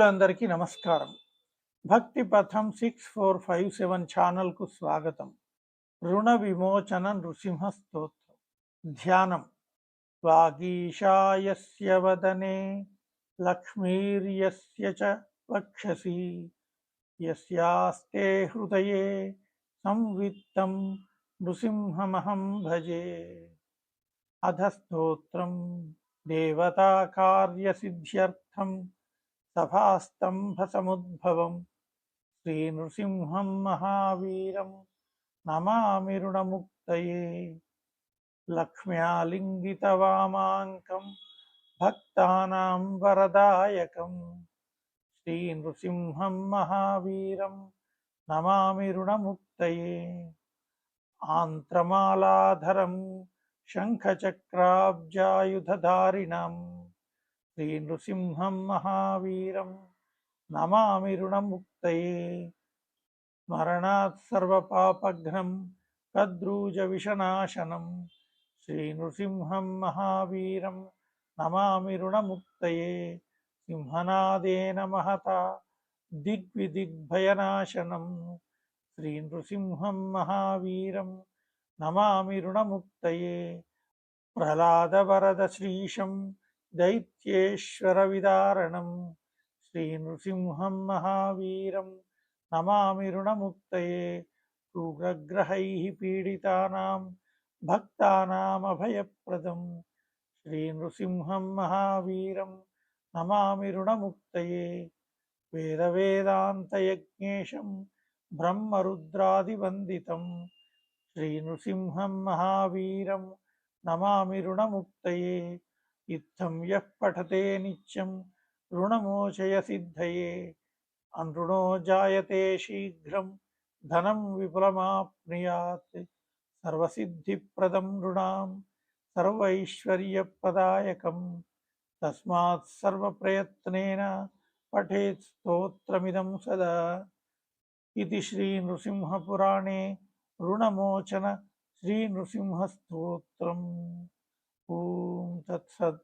మిత్రులందరికీ నమస్కారం భక్తి పథం సిక్స్ ఫోర్ ఫైవ్ సెవెన్ ఛానల్కు స్వాగతం రుణ విమోచన నృసింహ స్తోత్రం ధ్యానం వాగీశాయస్య వదనే లక్ష్మీర్యస్య చ వక్షసి యస్యాస్తే హృదయే సంవిత్తం నృసింహమహం భజే అధస్తోత్రం దేవతాకార్యసిద్ధ్యర్థం సభాస్తంభసముద్భవం. శ్రీనృసింహం మహావీరం నమామిరుణముక్తయే. లక్ష్మ్యాలింగితవామాంకం భక్తానాం వరదాయకం. శ్రీనృసింహం మహావీరం నమామిరుణముక్తయే. ఆంత్రమాలాధరం శంఖచక్రాబ్జాయుధారిణం శ్రీ నృసింహం మహావీరం నమామి రుణముక్తయే స్మరణాత్ సర్వపాపఘ్నం కద్రూజవిషనాశనం శ్రీనృసింహం మహావీరం నమామి రుణముక్తయే సింహనాదేన మహత దిగ్విదిగ్భయనాశనం. శ్రీ నృసింహం మహావీరం నమామి రుణముక్తయే ప్రహ్లాదవరద శ్రీశం దైత్యేశ్వరవిదారణం శ్రీనృసింహం మహావీరం నమామి రుణముక్తయే క్రూరగ్రహై పీడితానాం భక్తానామభయప్రదం శ్రీనృసింహం మహావీరం నమామి రుణముక్తయే వేదవేదాంతయజ్ఞేశం బ్రహ్మరుద్రాదివందితం శ్రీనృసింహం మహావీరం నమామి రుణముక్తయే ఇత్థం యః పఠతే నిత్యం రుణమోచయ సిద్ధయే. అనృణో జాయతే శీఘ్రం ధనం విపులమాప్నుయాత్ సర్వసిద్ధిప్రదం నృణాం సర్వైశ్వర్యప్రదాయకం తస్మాత్ సర్వప్రయత్నేన పఠేత్ స్తోత్రమిదం సదా. ఇది శ్రీ నృసింహపురాణే రుణమోచన శ్రీ నృసింహస్తోత్రం ఓం తత్సత్.